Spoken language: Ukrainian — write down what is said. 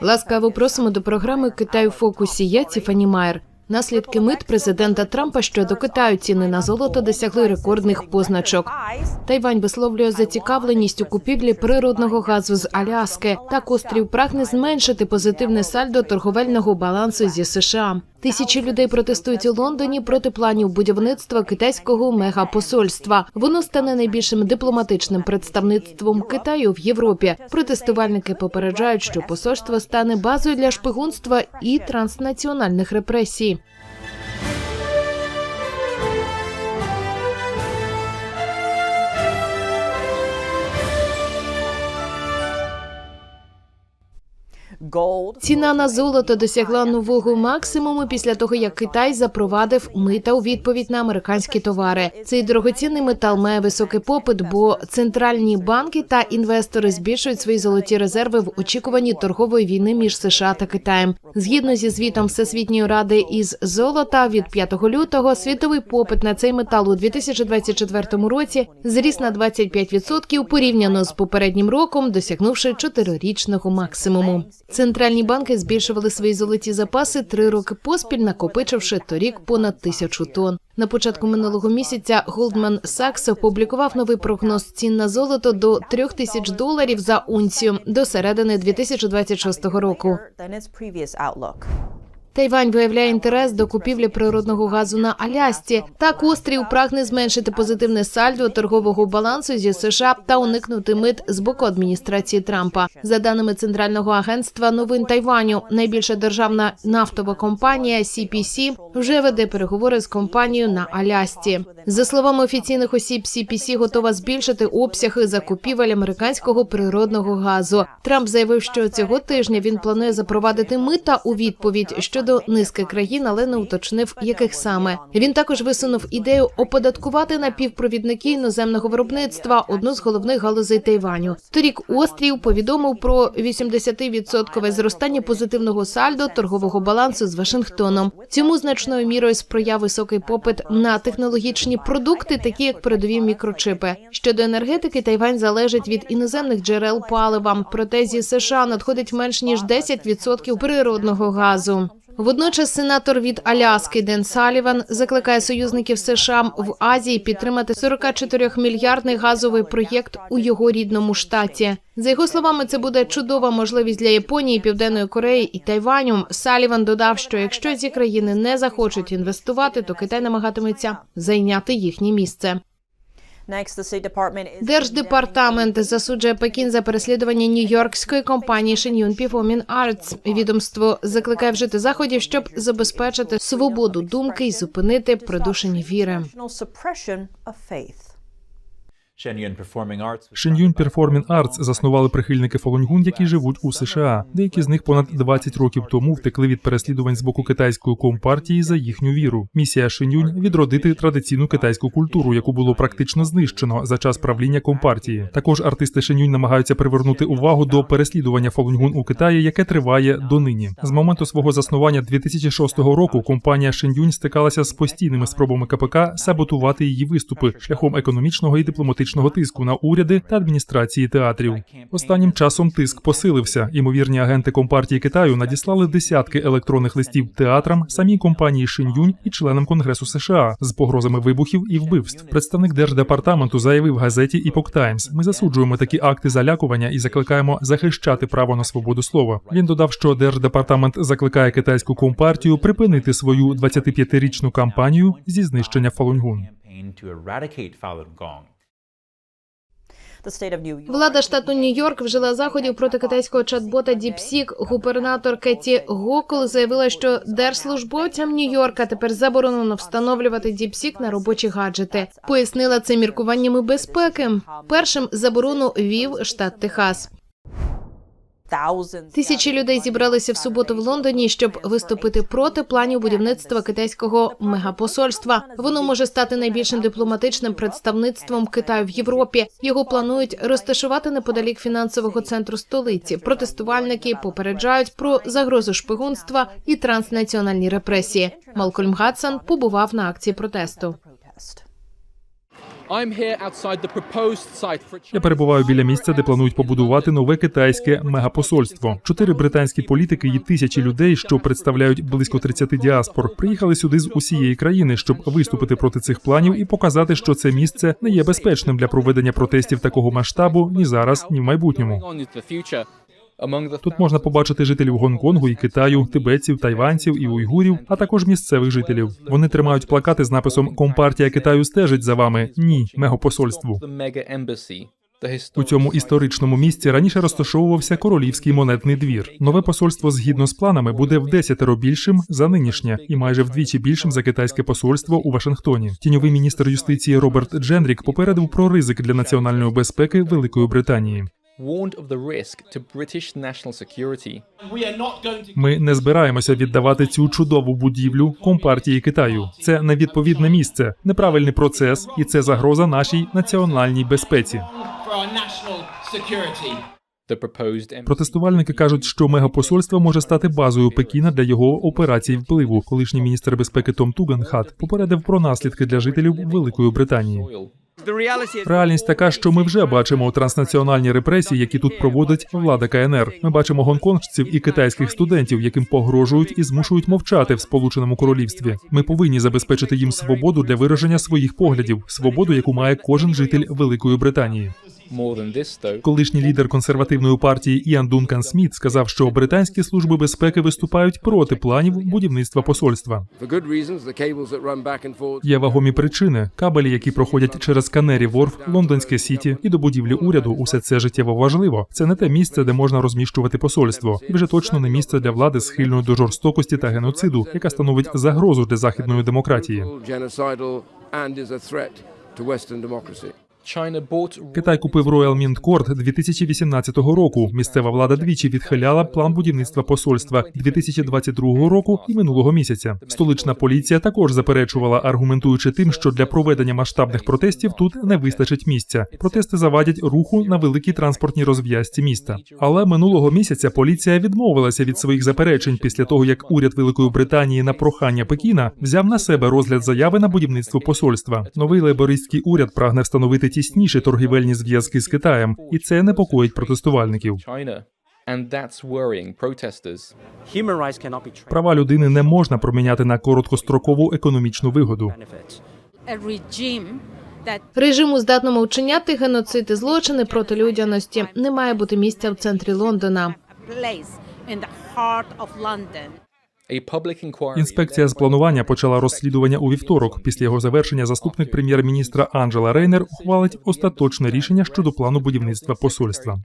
Ласкаво просимо до програми Китай у фокусі. Я Тіфані Майер. Наслідки мит президента Трампа щодо Китаю ціни на золото досягли рекордних позначок. Тайвань висловлює зацікавленість у купівлі природного газу з Аляски. Так острів прагне зменшити позитивне сальдо торговельного балансу зі США. Тисячі людей протестують у Лондоні проти планів будівництва китайського мегапосольства. Воно стане найбільшим дипломатичним представництвом Китаю в Європі. Протестувальники попереджають, що посольство стане базою для шпигунства і транснаціональних репресій. Ціна на золото досягла нового максимуму після того, як Китай запровадив мита у відповідь на американські товари. Цей дорогоцінний метал має високий попит, бо центральні банки та інвестори збільшують свої золоті резерви в очікуванні торгової війни між США та Китаєм. Згідно зі звітом Всесвітньої ради із золота від 5 лютого, світовий попит на цей метал у 2024 році зріс на 25% порівняно з попереднім роком, досягнувши чотирирічного максимуму. Центральні банки збільшували свої золоті запаси три роки поспіль, накопичивши торік понад тисячу тонн. На початку минулого місяця Goldman Sachs опублікував новий прогноз цін на золото до трьох тисяч доларів за унцію до середини 2026 року. Тайвань виявляє інтерес до купівлі природного газу на Алясці. Так острів прагне зменшити позитивне сальдо торгового балансу зі США та уникнути мит з боку адміністрації Трампа. За даними центрального агентства новин Тайваню, найбільша державна нафтова компанія CPC вже веде переговори з компанією на Алясці. За словами офіційних осіб, CPC готова збільшити обсяги закупівель американського природного газу. Трамп заявив, що цього тижня він планує запровадити мита у відповідь щодо низки країн, але не уточнив, яких саме. Він також висунув ідею оподаткувати напівпровідники іноземного виробництва, одну з головних галузей Тайваню. Торік острів повідомив про 80% зростання позитивного сальдо торгового балансу з Вашингтоном. Цьому значною мірою сприяв високий попит на технологічні продукти, такі як передові мікрочипи. Щодо енергетики, Тайвань залежить від іноземних джерел палива. Проте зі США надходить менш ніж 10% природного газу. Водночас сенатор від Аляски Ден Саліван закликає союзників США в Азії підтримати 44 мільярдний газовий проєкт у його рідному штаті. За його словами, це буде чудова можливість для Японії, Південної Кореї і Тайваню. Саліван додав, що якщо ці країни не захочуть інвестувати, то Китай намагатиметься зайняти їхнє місце. Держдепартамент засуджує Пекін за переслідування нью-йоркської компанії Shenyun Performing Arts. Відомство закликає вжити заходів, щоб забезпечити свободу думки і зупинити придушення віри. Shenyun Performing Arts. Заснували прихильники Фолуньгун, які живуть у США. Деякі з них понад 20 років тому втекли від переслідувань з боку китайської компартії за їхню віру. Місія Shenyun – відродити традиційну китайську культуру, яку було практично знищено за час правління компартії. Також артисти Shenyun намагаються привернути увагу до переслідування Фолуньгун у Китаї, яке триває донині. З моменту свого заснування 2006 року компанія Shenyun стикалася з постійними спробами КПК саботувати її виступи шляхом економічного і дипломатичного тиску на уряди та адміністрації театрів. Останнім часом тиск посилився. Імовірні агенти компартії Китаю надіслали десятки електронних листів театрам, самій компанії Шин'юнь і членам Конгресу США з погрозами вибухів і вбивств. Представник держдепартаменту заявив газеті Epoch Times, Ми засуджуємо такі акти залякування і закликаємо захищати право на свободу слова. Він додав, що держдепартамент закликає китайську компартію припинити свою 25-річну кампанію зі знищення Фалуньгун. To eradicate Falun Gong. Влада штату Нью-Йорк вжила заходів проти китайського чат-бота DeepSeek. Губернатор Кеті Гокл заявила, що держслужбовцям Нью-Йорка тепер заборонено встановлювати DeepSeek на робочі гаджети. Пояснила це міркуваннями безпеки. Першим заборону вів штат Техас. Тисячі людей зібралися в суботу в Лондоні, щоб виступити проти планів будівництва китайського мегапосольства. Воно може стати найбільшим дипломатичним представництвом Китаю в Європі. Його планують розташувати неподалік фінансового центру столиці. Протестувальники попереджають про загрозу шпигунства і транснаціональні репресії. Малкольм Гадсон побував на акції протесту. Я перебуваю біля місця, де планують побудувати нове китайське мегапосольство. Чотири британські політики і тисячі людей, що представляють близько 30 діаспор, приїхали сюди з усієї країни, щоб виступити проти цих планів і показати, що це місце не є безпечним для проведення протестів такого масштабу ні зараз, ні в майбутньому. Тут можна побачити жителів Гонконгу і Китаю, тибетців, тайванців і уйгурів, а також місцевих жителів. Вони тримають плакати з написом Компартія Китаю стежить за вами. Ні, мегапосольству. У цьому історичному місці раніше розташовувався королівський монетний двір. Нове посольство згідно з планами буде в десятеро більшим за нинішнє і майже вдвічі більшим за китайське посольство у Вашингтоні. Тіньовий міністр юстиції Роберт Дженрік попередив про ризик для національної безпеки Великої Британії. Warned of the risk to British national security. Ми не збираємося віддавати цю чудову будівлю компартії Китаю. Це невідповідне місце, неправильний процес, і це загроза нашій національній безпеці. Протестувальники кажуть, що мегапосольство може стати базою Пекіна для його операцій впливу. Колишній міністр безпеки Том Туганхат попередив про наслідки для жителів Великої Британії. Реальність така, що ми вже бачимо транснаціональні репресії, які тут проводить влада КНР. Ми бачимо гонконгців і китайських студентів, яким погрожують і змушують мовчати в Сполученому Королівстві. Ми повинні забезпечити їм свободу для вираження своїх поглядів, свободу, яку має кожен житель Великої Британії. Колишній лідер консервативної партії Іан Дункан Сміт сказав, що британські служби безпеки виступають проти планів будівництва посольства. Є вагомі причини: кабелі, які проходять через Канері Ворф, Лондонське Сіті і до будівлі уряду. Усе це життєво важливо. Це не те місце, де можна розміщувати посольство, і вже точно не місце для влади схильної до жорстокості та геноциду, яка становить загрозу для західної демократії. Китай купив Royal Mint Court 2018 року. Місцева влада двічі відхиляла план будівництва посольства 2022 року і минулого місяця. Столична поліція також заперечувала, аргументуючи тим, що для проведення масштабних протестів тут не вистачить місця. Протести завадять руху на великій транспортній розв'язці міста. Але минулого місяця поліція відмовилася від своїх заперечень після того, як уряд Великої Британії на прохання Пекіна взяв на себе розгляд заяви на будівництво посольства. Новий лейбористський уряд прагне встановити тісніші торгівельні зв'язки з Китаєм, і це непокоїть протестувальників. Права людини не можна проміняти на короткострокову економічну вигоду. Режиму здатному вчиняти геноцид і злочини проти людяності не має бути місця в центрі Лондона. Інспекція з планування почала розслідування у вівторок. Після його завершення заступник прем'єр-міністра Анджела Рейнер ухвалить остаточне рішення щодо плану будівництва посольства.